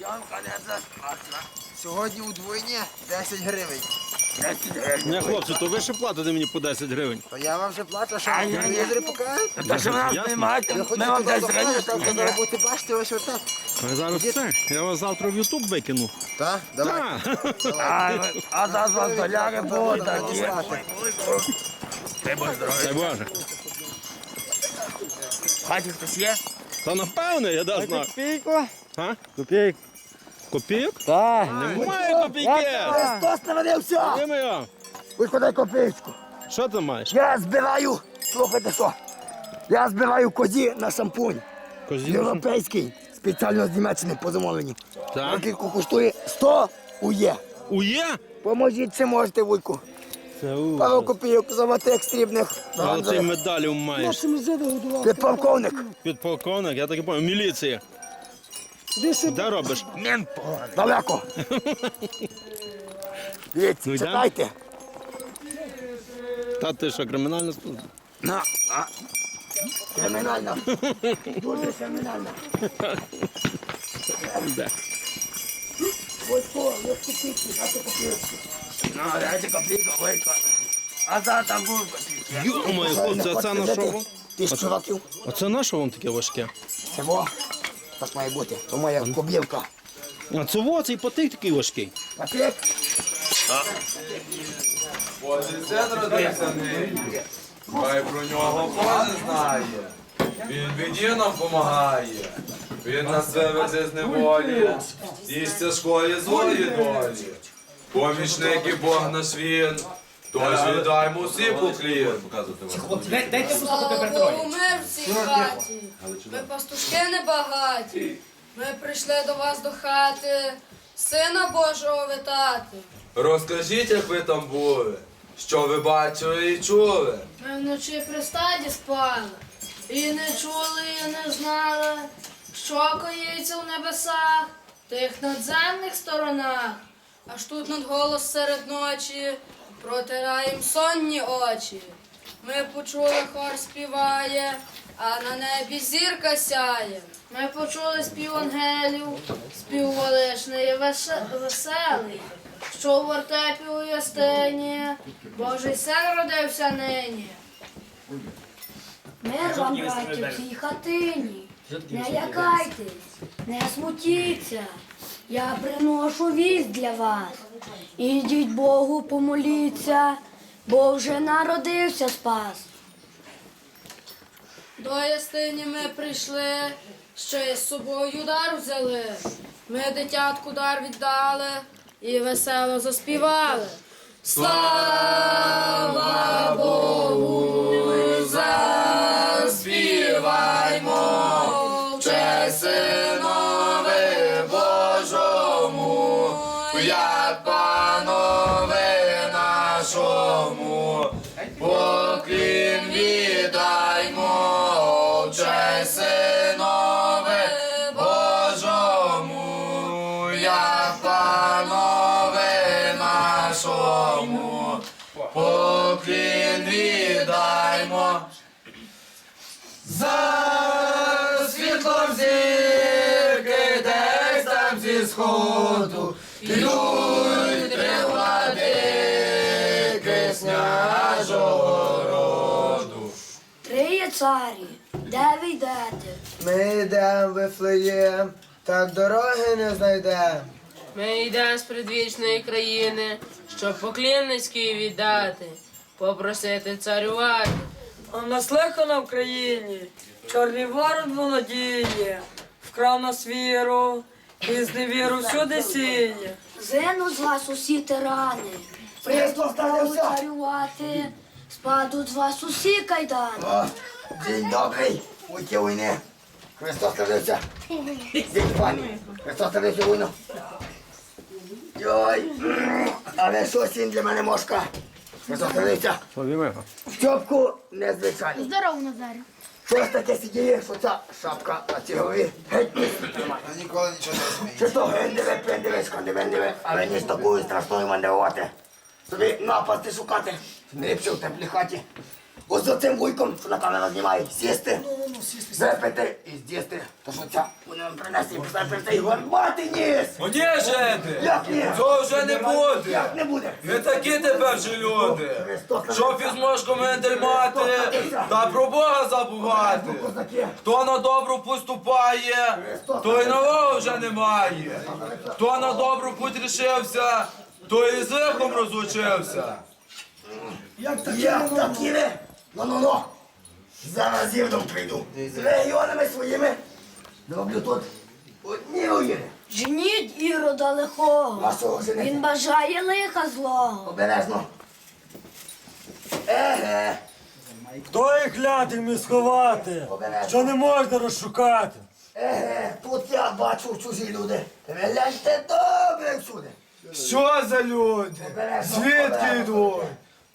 Ямка не заскатна. Сьогодні удвоєння 10 гривень. Не, хлопці, то ви ще платите мені по 10 гривень. То я вам вже плачу, що А, ви ні. покажете. Та що ви нас Ясно. приймаєте, ми вам туди десь до гривень. там ви зараз будете бачити ось отак. Ви зараз все. Я вас завтра в Ютуб викину. Так, давай. Так. А, ви- а зараз вас доляри будуть такі. Дай Боже здоров'я. Дай Боже. В хаті хтось є? Та напевне, я да знаю. Копійку. А? Копійку. Копійок? Так. Немає копійки. Христос народився! Де моя? Ви куди копійку? Що ти маєш? Я збираю, слухайте що, я збираю козі на шампунь. Козі? Європейський, спеціально з Німеччини по замовленню. Так. Роківку коштує 100 ує. Ує? Поможіть, чи можете, вуйку. Це Пару ужас. копійок золотих, срібних. Але ти медалів маєш. Підполковник. Підполковник, я так і пам'ятаю, міліція. Де робиш? Мент Далеко. Дивіться, Ну, йдемо? чекайте. Та ти що, кримінальна служба? На, а. Кримінальна. Дуже кримінальна. Де? Войко, ви копійки, дайте копійки. Ну, дайте копійку, Войко. А за там будуть копійки. Йо-моє, хлопці, а це на що? вам? Тисячу років. А це на що вам таке важке? Цього. Так має бути. То моя кобілка. А це во, цей потик такий важкий. Папік. Це народився нині. Хай про нього кожен знає. Він біді нам помагає. Він нас виведе з неволі. І з тяжкої злої долі. Помічник і Бог наш він. Тож віддаймо всі поклін. Слава Богу, мир в цій хаті. Ми пастушки небагаті. Ми прийшли до вас до хати, сина Божого витати. Розкажіть, як ви там були. Що ви бачили і чули? Ми вночі при стаді спали. І не чули, і не знали, що коїться в небесах, тих надземних сторонах. Аж тут над голос серед ночі протираєм сонні очі. Ми почули, хор співає, а на небі зірка сяє. Ми почули спів ангелів, спів величний веселий, що в вертепі у ястині, Божий син родився нині. Мир вам, браті, в цій хатині. Не лякайтесь, не смутіться. Я приношу вість для вас. Ідіть Богу, помоліться, бо вже народився спас. До ястині ми прийшли, що із собою дар взяли. Ми дитятку дар віддали і весело заспівали. Слава Як панове нашому, поклін віддаймо. За світлом зірки, десь там зі сходу, Йдуть три владики княжого роду. Три є царі, де ви йдете? Ми йдемо в Вифлеєм, так дороги не знайдемо. Ми йдемо з предвічної країни, щоб поклін низький віддати, попросити царювати. А в нас лихо на Україні, чорний ворон володіє, вкрав нас віру, і з невіру всюди сіє. Зину з вас усі тирани. Прийдуть Богу царювати, спадуть з вас усі кайдани. О, день добрий, уйти війни. Христос народився. Пані. Христос народився війну. Йой, але щось він для мене мошка. Христос народився. Стьопку незвичайно. Здорово, Назарю. Що ж таке сидіє, що ця шапка на цій голові? Геть не. Я ніколи нічого не змію. Чи то гендеве, пендеве, скандивендеве, але не з такою страшною мандрувати. Собі напасти шукати. Не в теплій хаті. Ось за цим вуйком, що на камеру знімає, сісти, випити і з'їсти. То що ця вони нам принесли, писати цей горбатий ніс. Ну ні, жити! Як ні? Цього вже не буде! Як не буде? Не такі тепер же люди! Що фізмошку мендель мати, та про Бога забувати. Хто на добру поступає, той нового вже немає. Хто на добру путь рішився, той із лихом розлучився. як такі ви? Ну-ну-ну. Зараз зівдом прийду. З регіонами своїми. Роблю тут одні руїни. Женіть ірода лихого. Женити. Він бажає лиха злого. Обережно. Еге. Хто їх клятим сховати, Обережно. що не можна розшукати? Еге, тут я бачу чужі люди. Гляньте добре всюди. Що за люди? Звідки йдуть?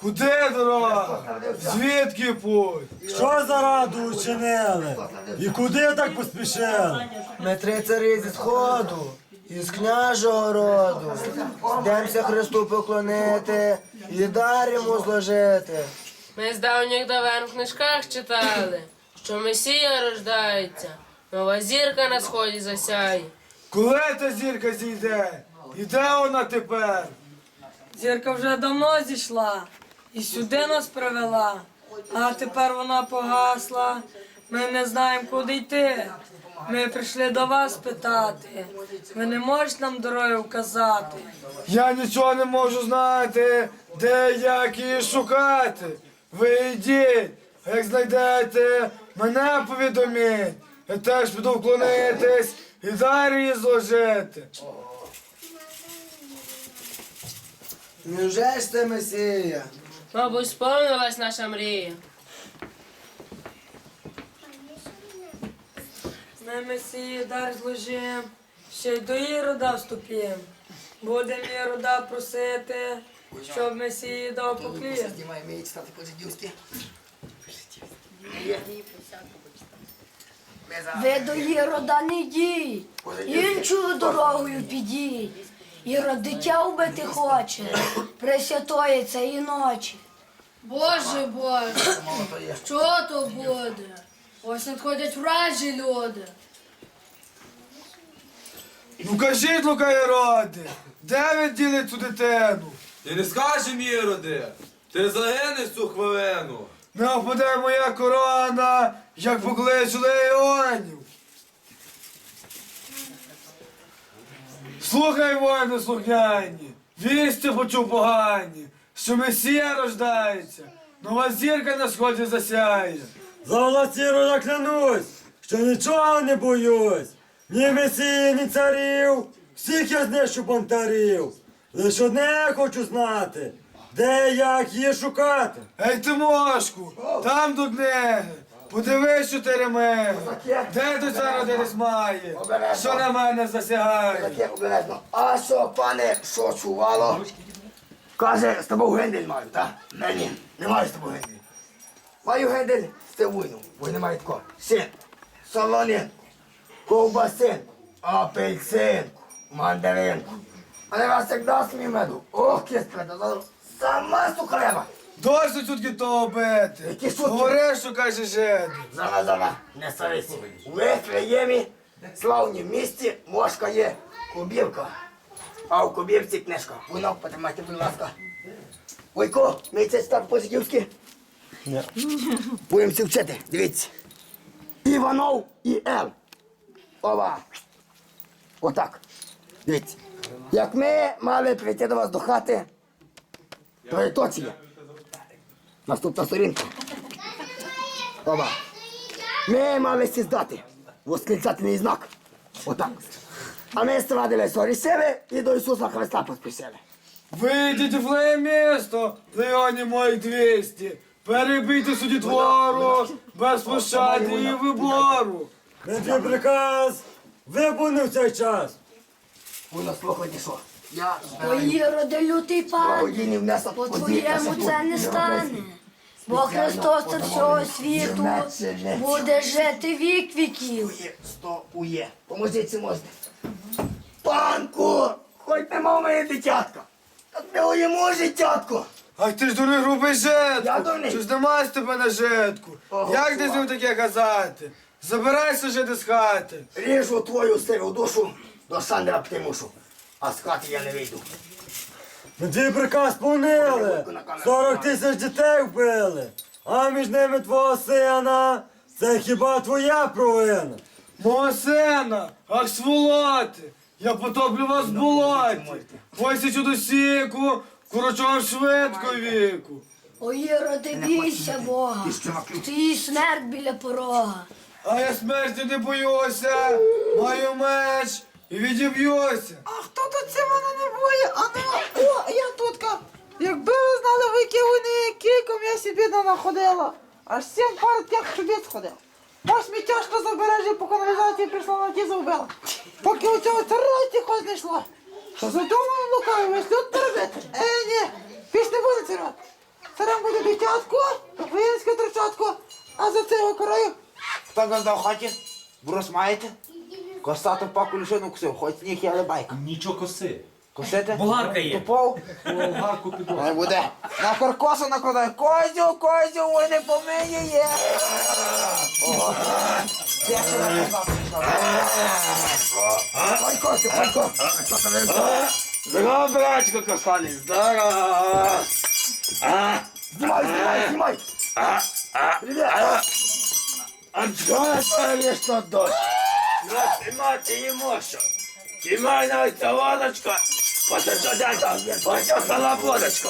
Куди дорога? Звідки путь? Що за раду учинили? І куди так поспішили? Ми три цари зі сходу, із княжого роду. Йдемося Христу поклонити і дар йому зложити. Ми з давніх давен в книжках читали, що Месія рождається, нова зірка на сході засяє. Коли та зірка зійде? І де вона тепер? Зірка вже давно зійшла і сюди нас привела, а тепер вона погасла. Ми не знаємо, куди йти. Ми прийшли до вас питати. Ви не можете нам дороги вказати. Я нічого не можу знати, де як її шукати. Ви йдіть, як знайдете, мене повідоміть. Я теж піду вклонитись і дар її зложити. Невже ж це Месія? Мабуть, сповнилась наша мрія. Ми Месії дар зложим, ще й до Ірода вступім. Будем Ірода просити, щоб Месії дав поклін. Знімай, по-жидівськи. Ви до Ірода не йдіть, іншою дорогою підіть. Ірод дитя вбити хоче, пресвятої цієї ночі. Боже, Боже, що то буде? Ось надходять вражі люди. Ну кажіть, Лука Іроди, де ви діли цю дитину? Ти не скажи, Іроди, ти загинеш цю хвилину. Не впаде моя корона, як покличу легіонів. Слухай, воїни слухняні, вісті почув погані, що Месія рождається, нова зірка на сході засяє. За властіру я клянусь, що нічого не боюсь. Ні месії, ні царів, всіх я знищу бунтарів. Лиш одне хочу знати, де як її шукати. Ей ти мошку, там до книги, подивись чотири миги, де до ця родились має, що на мене засягає. Таке обережно. А що, пане, що чувало? Каже, з тобою гендель маю, так? Ні, не маю з тобою гендель. Маю гендель з цивуйну, бо немає такого. Син, солонин, ковбасин, апельсинку, мандаринку. А не вас як дасть меду. Ох, кістка, сама сухарева. Досить сутки того бити. Які сутки? Говори, що каже жид. Зала, зала, не совісті. У Вифлеємі, славні місті, мошка є, кубівка. А в кубівці книжка. Воно потримайте, будь ласка. Ойко, ми це так по-жидівськи? Ні. Будемо всі вчити, дивіться. Іванов і Ел. Ова. Отак. Дивіться. Як ми мали прийти до вас до хати, то і точно. Наступна сторінка. Оба. Ми мали сіздати. Восклицательний знак. Отак. А ми страдили сорішили і до Ісуса Христа поспішили. Вийдіть в леє місто, леоні моїх 200. Перебийте судді твору, без пощади і вибору. Твій приказ виповнив цей час. Воно слухайте, що? Я О Іроде лютий пан, по твоєму це не стане. Бо Христос цар всього світу буде жити вік віків. Сто ує. Поможіть це можете. Панку! Хоч нема в мене дитятка. Так не уємо життятко. Ах ти ж дурний грубий житку. Я дурний? Чи ж нема з тебе на житку? Ого, Як ти з ним таке казати? Забирайся жити з хати. Ріжу твою сиру душу, до Сандра птимушу. А з хати я не вийду. Ну твій приказ сповнили. 40 тисяч дітей вбили. А між ними твого сина. Це хіба твоя провина? Мого сина, ах сволоти, я потоплю вас в болоті. Висічу до сіку, курочом швидко віку. Ой, Іроде, бійся Бога. Стоїть смерть біля порога. А я смерті не боюся, маю меч і відіб'юся. А хто тут це мене не боє? А ну, о, я тутка. Якби ви знали, в які вони кільком я собі не находила. Аж сім пар як чобіт сходив. Ось тяжко забережжя по каналізації прийшла на ті зробила. Поки у цього царраті хоч знайшла. Що задумав лукавий весь тут перебити? Е, ні, піш не буде царат. Царем буде дитятко, воїнське тричатко, а за це його корою. Хто газдав хаті? Брус маєте? Косату паку лишину косив, хоч сніг я лебайка. Нічого коси. Косите? Болгарка є. Тупов? Болгарку піду. Не буде. На каркосу накладай. Козю, козю, ви не по мені є. Ого. Як це на казав Ой, Костю, ой, Костю. Здорово, братчику коханий, здорово. Знімай, знімай, знімай. Привіт. А чого це що дощ? Тримати не можу. Тримай навіть ця водочка. Ось халабодочку.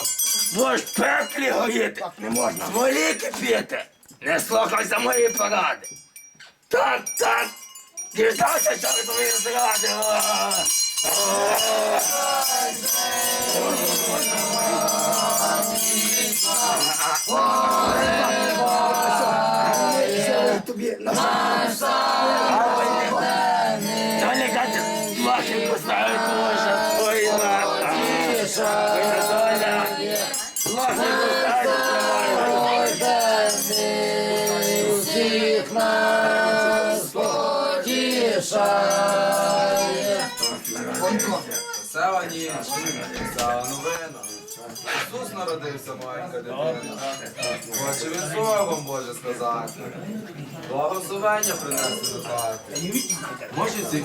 Можеш в пеклі горіти. Не можна. Смолі кипіти. Не слухайся мої поради. Так, так. Дізнався, що ви твої зради. Тобі на Весела новина. Ісус народився, маленька дитина. Хоче він словом Боже сказати. Благословення принесли до хати. Може цій